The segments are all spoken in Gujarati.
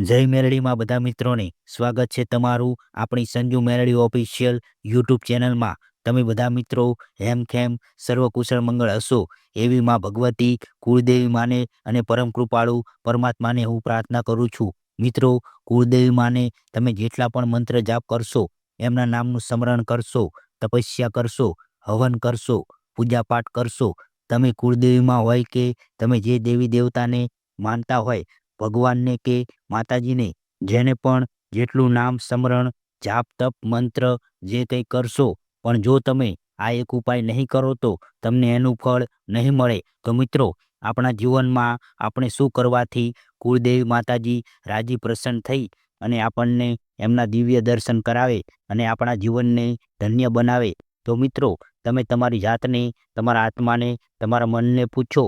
જય મેરડીમાં બધા મિત્રોને સ્વાગત છે તમારું આપણી સંજુ મેરડી ઓફિશિયલ યુટ્યુબ ચેનલમાં. તમે બધા મિત્રો હેમ ખેમ સર્વકુશળ મંગળ હશો એવી માં ભગવતી, કુળદેવી માને અને પરમ કૃપાળુ પરમાત્માને હું પ્રાર્થના કરું છું. મિત્રો, કુળદેવી માને તમે જેટલા પણ મંત્ર જાપ કરશો, એમના નામનું સ્મરણ કરશો, તપસ્યા કરશો, હવન કરશો, પૂજાપાઠ કરશો. તમે કુળદેવીમાં હોય કે તમે જે દેવી દેવતાને માનતા હોય ભગવાનને કે માતાજીને, જેને પણ જેટલું નામ સ્મરણ, જાપ, તપ, મંત્ર જે કંઈ કરશો, પણ જો તમે આ એક ઉપાય નહીં કરો તો તમને એનું ફળ નહીં મળે. તો મિત્રો, આપણા જીવનમાં આપણે શું કરવાથી કુળદેવી માતાજી રાજી પ્રસન્ન થઈ અને આપણને એમના દિવ્ય દર્શન કરાવે અને આપણા જીવનને ધન્ય બનાવે. તો મિત્રો, તમે તમારી જાતને, તમારા આત્માને, તમારા મનને પૂછો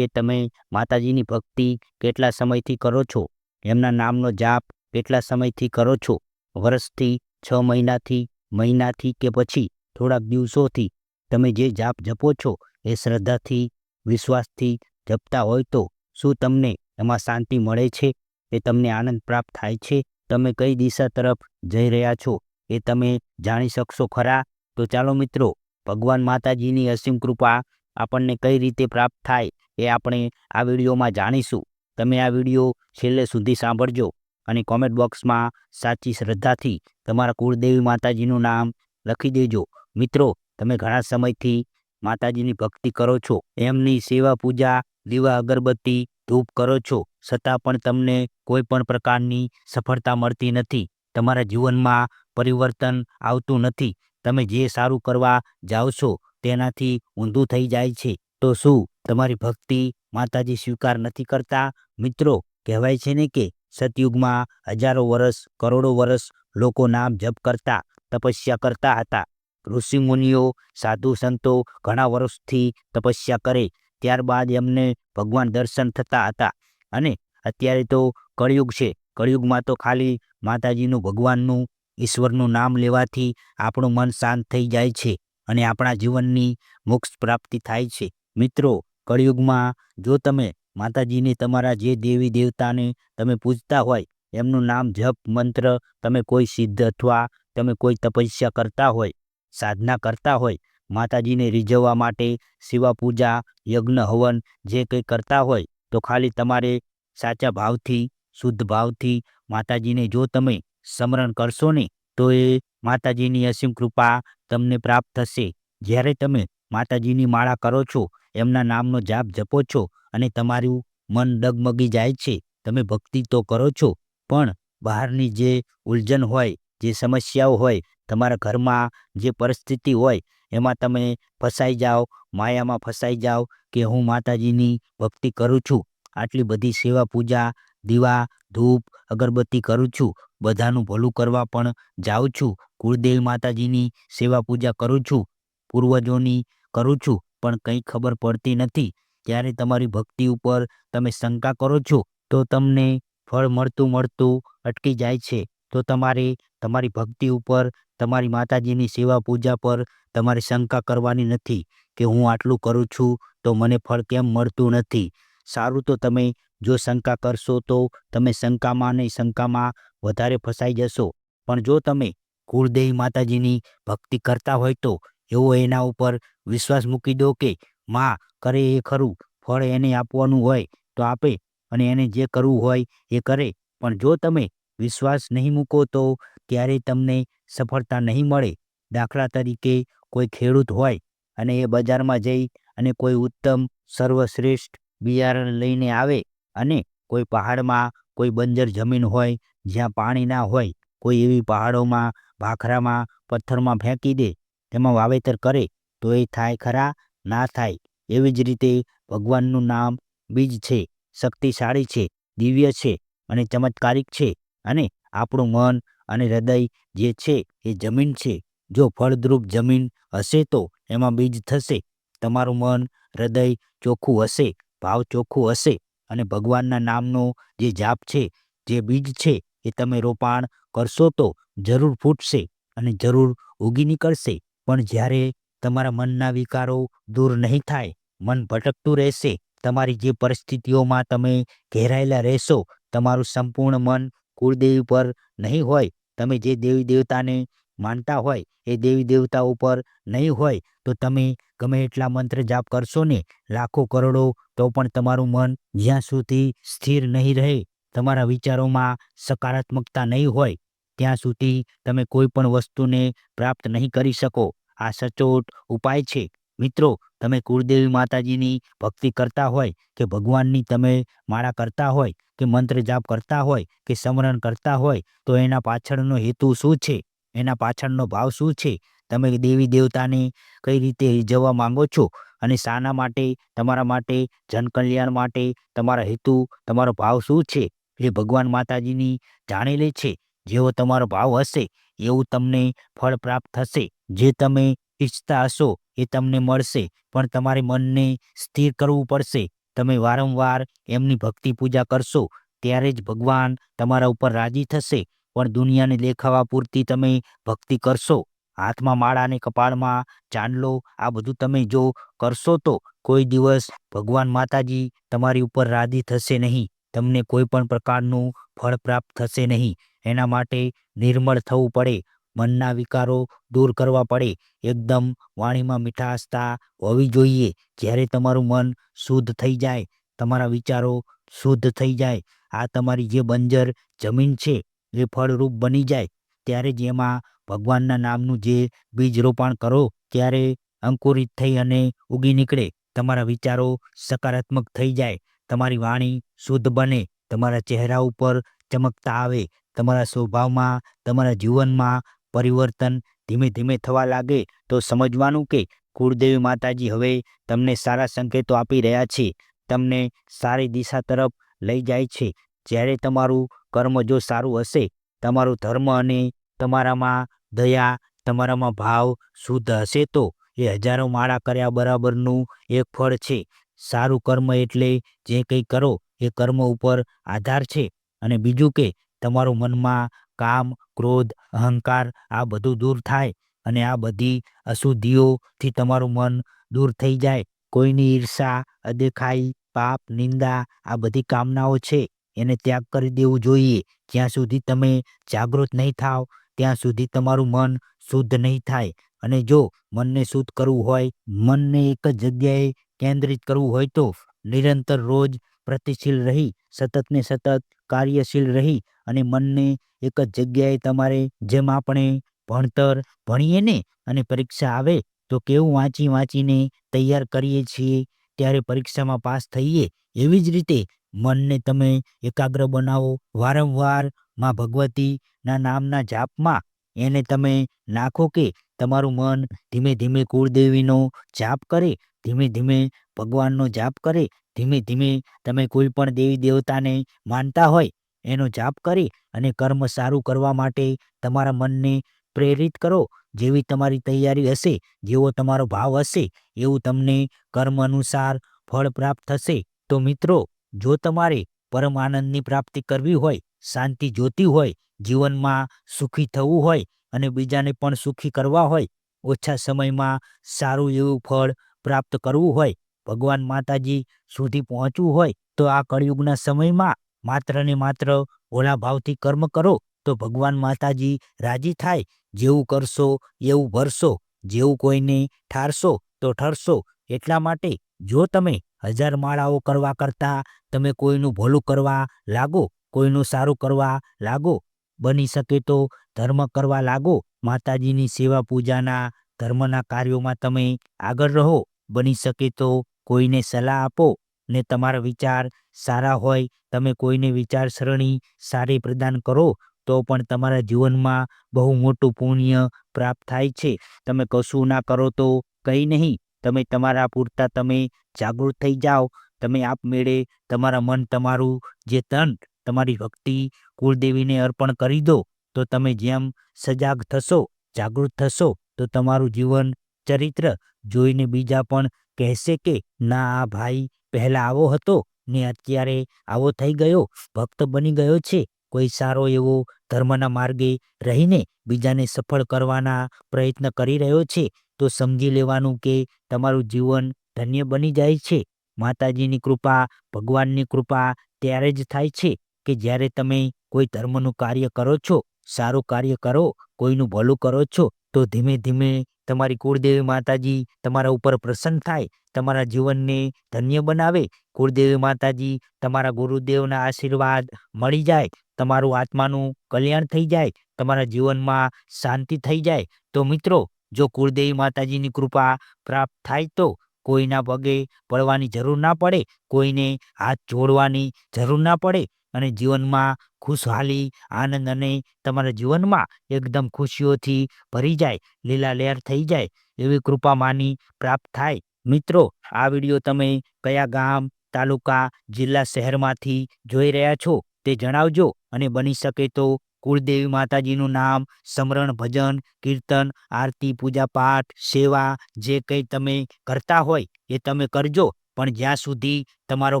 કે તમે માતાજીની ભક્તિ કેટલા સમયથી કરો છો? એમના નામનો જાપ કેટલા સમયથી કરો છો? વર્ષથી છ મહિનાથી મહિનાથી કે પછી થોડાક દિવસોથી તમે જે જાપ જપો છો એ શ્રદ્ધાથી, વિશ્વાસથી જપતા હોય તો શું તમને એમાં શાંતિ મળે છે? એ તમને આનંદ પ્રાપ્ત થાય છે? તમે કઈ દિશા તરફ જઈ રહ્યા છો? એ તમે જાણી શકશો ખરા? તો ચાલો મિત્રો, ભગવાન માતાજીની અસીમ કૃપા આપણને કઈ રીતે પ્રાપ્ત થાય એ આપણે આ વિડીયોમાં જાણીશું. તમે આ વીડિયો છેલ્લે સુધી સાંભળજો અને કોમેન્ટ બોક્સમાં સાચી શ્રદ્ધાથી તમારા કુળદેવી માતાજીનું નામ લખી દેજો. મિત્રો, તમે ઘણા સમયથી માતાજીની ભક્તિ કરો છો. એમની સેવા પૂજા, દીવા અગરબત્તી, ધૂપ કરો છો. છતાં પણ તમને કોઈ પણ પ્રકારની સફળતા મળતી નથી. તમારા જીવનમાં પરિવર્તન આવતું નથી. તમે જે સારું કરવા જાઓ છો તેનાથી ઊંધું થઈ જાય છે. તો શું તમારી ભક્તિ માતાજી સ્વીકાર નથી કરતા? મિત્રો, કહેવાય છે ને કે સતયુગમાં હજારો વર્ષ કરોડો વર્ષ લોકો નામ જપ કરતા, તપસ્યા કરતા હતા. ઋષિમુનિઓ, સાધુ સંતો ઘણા વર્ષથી તપસ્યા કરે, ત્યારબાદ એમને ભગવાન દર્શન થતા હતા. અને અત્યારે તો કળિયુગ છે. કળિયુગમાં તો ખાલી માતાજીનું, ભગવાનનું, ઈશ્વરનું નામ લેવાથી આપણું મન શાંત થઈ જાય છે અને આપણા જીવનની મોક્ષ પ્રાપ્તિ થાય છે. મિત્રો કળિયુગમાં જો તમે માતાજીને તમારા જે દેવી દેવતાને તમે પૂજતા હોય, એમનું નામ જપ મંત્ર તમે કોઈ સિદ્ધ અથવા તમે કોઈ તપસ્યા કરતા હોય, સાધના કરતા હોય, માતાજીને રીઝવવા માટે શિવા પૂજા, યજ્ઞ, હવન જે કંઈ કરતા હોય, તો ખાલી તમારે સાચા ભાવથી, શુદ્ધ ભાવથી માતાજીને જો તમે સ્મરણ કરશો ને, તો એ માતાજીની અસીમ કૃપા તમને પ્રાપ્ત થશે. જ્યારે તમે માતાજીની માળા કરો છો એમના નામનો જાપ જપો છો અને તમારું મન ડગમગી જાય છે, તમે ભક્તિ તો કરો છો, પણ બહારની જે ઉલઝન હોય, જે સમસ્યાઓ હોય, તમારા ઘરમાં જે પરિસ્થિતિ હોય, એમાં તમે ફસાઈ જાઓ, માયામાં ફસાઈ જાઓ કે હું માતાજીની ભક્તિ કરું છું, આટલી બધી સેવા પૂજા, દીવા, ધૂપ, અગરબત્તી કરું છું, બધાનું ભલું કરવા પણ જાઉં છું, કુળદેવી માતાજીની સેવા પૂજા કરું છું, પૂર્વજોની કરું છું પણ કંઈ ખબર પડતી નથી. ત્યારે તમારી ભક્તિ ઉપર તમે શંકા કરો છો, તો તમને ફળ મળતું મળતું અટકી જાય છે. તો તમારે, તમારી ભક્તિ ઉપર, તમારી માતાજીની સેવા પૂજા પર તમારે શંકા કરવાની નથી કે હું આટલું કરું છું તો મને ફળ કેમ મળતું નથી. સારું તો તમે જો શંકા કરશો તો તમે શંકામાં ને શંકામાં વધારે ફસાઈ જશો. પણ જો તમે કુળદેવી માતાજીની ભક્તિ કરતા હોય તો એવો એના ઉપર વિશ્વાસ મૂકી દો કે માં કરે એ ખરું, ફળ એને આપવાનું હોય તો આપે અને એને જે કરવું હોય એ કરે. પણ જો તમે વિશ્વાસ નહીં મૂકો તો ત્યારે તમને સફળતા નહીં મળે. દાખલા તરીકે કોઈ ખેડૂત હોય અને એ બજારમાં જઈ અને કોઈ ઉત્તમ, સર્વશ્રેષ્ઠ બિયારણ લઈને આવે અને કોઈ પહાડમાં કોઈ બંજર જમીન હોય જ્યાં પાણી ના હોય, કોઈ એવી પહાડોમાં, ભાખરામાં, પથ્થરમાં ફેંકી દે તેમાં વાવેતર કરે તો એ થાય ખરા, ના થાય, એવી જ રીતે ભગવાનનું નામ બીજ છે, શક્તિશાળી છે, દિવ્ય છે અને ચમત્કારિક છે અને આપણું મન અને હૃદય જે છે એ જમીન છે. જો ફળદ્રુપ જમીન હશે તો એમાં બીજ થશે, તમારું મન, હૃદય ચોખ્ખું હશે, ભાવ ચોખ્ખું હશે અને ભગવાનના નામનો જે જાપ છે, જે બીજ છે એ તમે રોપાણ કરશો તો જરૂર ફૂટશે અને જરૂર ઉગી નીકળશે. પણ જ્યારે તમારા મનના વિકારો દૂર નહીં થાય, મન ભટકતું રહેશે, તમારી જે પરિસ્થિતિઓમાં તમે ઘેરાયેલા રહેશો, તમારું સંપૂર્ણ મન કુળદેવી પર નહીં હોય, તમે જે દેવી દેવતાને માનતા હોય, એ દેવી દેવતા ઉપર નહીં હોય, તો તમે ગમે એટલા મંત્ર જાપ કરશો ને, લાખો કરોડો, તો પણ તમારું મન જ્યાં સુધી સ્થિર નહીં રહે, તમારા વિચારોમાં સકારાત્મકતા નહીં હોય, ત્યાં સુધી તમે કોઈ પણ વસ્તુને પ્રાપ્ત નહીં કરી શકો. આ સચોટ ઉપાય છે. મિત્રો, તમે કુળદેવી માતાજીની ભક્તિ કરતા હોય કે ભગવાનની તમે માળા કરતા હોય કે મંત્ર જાપ કરતા હોય કે સ્મરણ કરતા હોય, તો એના પાછળનો હેતુ શું છે? એના પાછળનો ભાવ શું છે? તમે દેવી દેવતાને કઈ રીતે રીઝવવા માંગો છો? અને શાના માટે, તમારા માટે, જનકલ્યાણ માટે તમારા હેતુ, તમારો ભાવ શું છે? એ ભગવાન માતાજીની જાણી લે છે. જેવો તમારો ભાવ હશે, એવું તમને ફળ પ્રાપ્ત થશે. જે તમે ઈચ્છતા હશો એ તમને મળશે, પણ તમારે મનને સ્થિર કરવું પડશે. તમે વારંવાર એમની ભક્તિ પૂજા કરશો, ત્યારે જ ભગવાન તમારા ઉપર રાજી થશે, પણ દુનિયાને દેખાવા પૂરતી તમે ભક્તિ કરશો. હાથમાં માળા અને કપાળમાં ચાંદલો, આ બધું તમે જો કરશો તો કોઈ દિવસ ભગવાન માતાજી તમારી ઉપર રાજી થશે નહીં. તમને કોઈ પણ પ્રકારનું ફળ પ્રાપ્ત થશે નહીં. એના માટે નિર્મળ થવું પડે. મનના વિકારો દૂર કરવા પડે. એકદમ વાણીમાં મીઠાસતા હોવી જોઈએ. જ્યારે તમારું મન શુદ્ધ થઈ જાય, તમારા વિચારો શુદ્ધ થઈ જાય, આ તમારી જે બંજર જમીન છે, એ ફળરૂપ બની જાય. ત્યારે જ એમાં ભગવાનના નામનું જે બીજ રોપાણ કરો, ત્યારે અંકુરિત થઈ અને ઉગી નીકળે. તમારા વિચારો સકારાત્મક થઈ જાય. તમારી વાણી શુદ્ધ બને. તમારા ચહેરા ઉપર ચમકતા આવે. તમારા સ્વભાવમાં, તમારા જીવનમાં પરિવર્તન ધીમે ધીમે થવા લાગે, તો સમજવાનું કે કુળદેવી માતાજી હવે તમને સારા સંકેતો આપી રહ્યા છે. તમને સારી દિશા તરફ લઈ જાય છે. જ્યારે તમારું કર્મ જો સારું હશે, તમારું ધર્મ અને તમારામાં દયા, તમારામાં ભાવ શુદ્ધ હશે તો એ હજારો માળા કર્યા બરાબરનું એક ફળ છે. સારું કર્મ એટલે જે કંઈ કરો એ કર્મ ઉપર આધાર છે. અને બીજું કે તમારું મનમાં કામ, ક્રોધ, અહંકાર આ બધું દૂર થાય અને આ બધી અશુદ્ધિઓથી તમારું મન દૂર થઈ જાય. કોઈની ઈર્ષા, અદેખાઈ, પાપ, નિંદા આ બધી કામનાઓ છે. એને ત્યાગ કરી દેવું જોઈએ. જ્યાં સુધી તમે જાગૃત નહીં થાવ, ત્યાં સુધી તમારું મન શુદ્ધ નહીં થાય. અને જો મનને શુદ્ધ કરવું હોય, મનને એક જ જગ્યાએ કેન્દ્રિત કરવું હોય તો નિરંતર રોજ પ્રતિશીલ રહી, સતત ને સતત કાર્યશીલ રહી અને મનને એક જ જગ્યાએ તમારે જેમ આપણે ભણતર ભણીએ ને અને પરીક્ષા આવે તો કેવું વાંચી વાંચીને તૈયાર કરીએ છીએ ત્યારે પરીક્ષામાં પાસ થઈએ એવી જ રીતે મનને તમે એકાગ્ર બનાવો. વારંવારમાં ભગવતીના નામના જાપમાં એને તમે નાખો કે તમારું મન ધીમે ધીમે કુળદેવીનો જાપ કરે ધીમે ધીમે ભગવાનનો જાપ કરે, ધીમે ધીમે તમે કોઈ પણ દેવી દેવતાને માનતા હોય, એનો જાપ કરી અને કર્મ સારું કરવા માટે તમારા મનને પ્રેરિત કરો. જેવી તમારી તૈયારી હશે, જેવો તમારો ભાવ હશે, એવું તમને કર્મ અનુસાર ફળ પ્રાપ્ત થશે. તો મિત્રો, જો તમારે પરમ આનંદની પ્રાપ્તિ કરવી હોય, શાંતિ જોતી હોય, જીવનમાં સુખી થવું હોય અને બીજાને પણ સુખી કરવા હોય, ઓછા સમયમાં સારું એવું ફળ પ્રાપ્ત કરવું હોય, ભગવાન માતાજી સુધી પહોંચવું હોય, તો આ કળિયુગના સમયમાં માત્ર ને માત્ર ઓલા ભાવથી કર્મ કરો, તો ભગવાન માતાજી રાજી થાય. જેવું કરશો, એવું ભરશો, જેવું કોઈને ઠારશો, તો ઠરશો. એટલા માટે જો તમે હજાર માળાઓ કરવા કરતાં તમે કોઈનું ભલું કરવા લાગો, કોઈનું સારું કરવા લાગો, બની શકે તો ધર્મ કરવા લાગો. માતાજીની સેવા પૂજાના, ધર્મના કાર્યોમાં તમે આગળ રહો. બની શકે તો કોઈને સલાહ આપો ને તમારા વિચાર સારા હોય, તમે કોઈને વિચારસરણી સારી પ્રદાન કરો, તો પણ તમારા જીવનમાં બહુ મોટું પુણ્ય પ્રાપ્ત થાય છે. તમે કશું ના કરો તો કંઈ નહીં. તમે તમારા પૂરતા તમે જાગૃત થઈ જાઓ. તમે આપમેળે તમારા મન તમારું જે તન તમારી ભક્તિ કુળદેવીને અર્પણ કરી દો, તો તમે જેમ સજાગ થશો, જાગૃત થશો, તો તમારું જીવન ચરિત્ર જોઈને બીજા પણ કહેશે કે, ના આ ભાઈ પહેલા આવો હતો ને અત્યારે આવો થઈ ગયો, ભક્ત બની ગયો છે. કોઈ સારો એવો ધર્મના માર્ગે રહીને બીજાને સફળ કરવાના પ્રયત્ન કરી રહ્યો છે, તો સમજી લેવાનું કે તમારું જીવન ધન્ય બની જાય છે. માતાજીની કૃપા, ભગવાનની કૃપા ત્યારે જ થાય છે કે જ્યારે તમે કોઈ ધર્મનું કાર્ય કરો છો, સારું કાર્ય કરો, કોઈનું ભલું કરો છો, તો ધીમે ધીમે તમારી કુળદેવી માતાજી તમારા ઉપર પ્રસન્ન થાય, તમારા જીવનને ધન્ય બનાવે, કુળદેવી માતાજી તમારા ગુરુદેવના આશીર્વાદ મળી જાય, તમારું આત્માનું કલ્યાણ થઈ જાય, તમારા જીવનમાં શાંતિ થઈ જાય. તો મિત્રો, જો કુળદેવી માતાજીની કૃપા પ્રાપ્ત થાય તો કોઈના પગે પડવાની જરૂર ના પડે, કોઈને હાથ જોડવાની જરૂર ના પડે. અને જીવનમાં ખુશહાલી, આનંદ અને તમારા જીવનમાં એકદમ ખુશીઓથી ભરી જાય, લીલા લહેર થઈ જાય એવી કૃપા માની પ્રાપ્ત થાય. મિત્રો, આ વીડિયો તમે કયા ગામ, તાલુકા, જિલ્લા, શહેરમાંથી જોઈ રહ્યા છો તે જણાવજો અને બની શકે તો કુળદેવી માતાજીનું નામ, સમરણ ભજન, કીર્તન, આરતી પૂજા પાઠ સેવા જે કંઈ તમે કરતા હોય એ તમે કરજો. પણ જ્યાં સુધી તમારો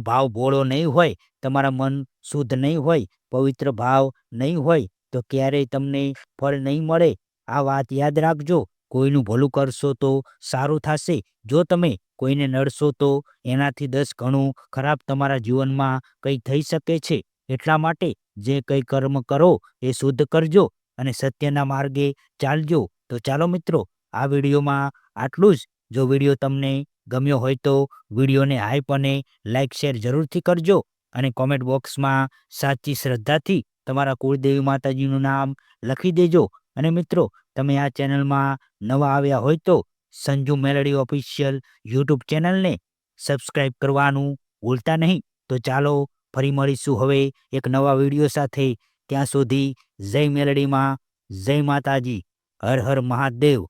ભાવ ભોળો નહીં હોય, તમારા મન શુદ્ધ નહીં હોય, પવિત્ર ભાવ નહીં હોય, તો ક્યારેય તમને ફળ નહીં મળે. આ વાત યાદ રાખજો. કોઈનું ભલું કરશો તો સારું થશે. જો તમે કોઈને નડશો તો એનાથી દસ ગણું ખરાબ તમારા જીવનમાં કંઈ થઈ શકે છે. એટલા માટે જે કંઈ કર્મ કરો એ શુદ્ધ કરજો અને સત્યના માર્ગે ચાલજો. તો ચાલો મિત્રો, આ વિડીયોમાં આટલું જ. જો વીડિયો તમને ગમ્યો હોય તો વિડીયોને હાઈપ અને લાઇક શેર જરૂરથી કરજો અને કોમેન્ટ બોક્સમાં સાચી શ્રદ્ધાથી તમારા કુળદેવી માતાજીનું નામ લખી દેજો. અને મિત્રો, તમે આ ચેનલમાં નવા આવ્યા હોય તો સંજુ મેલડી ઓફિશિયલ યુટ્યુબ ચેનલને સબસ્ક્રાઈબ કરવાનું ભૂલતા નહીં. તો ચાલો ફરી મળીશું હવે એક નવા વીડિયો સાથે. ત્યાં સુધી જય મેલડીમાં, જય માતાજી, હર હર મહાદેવ.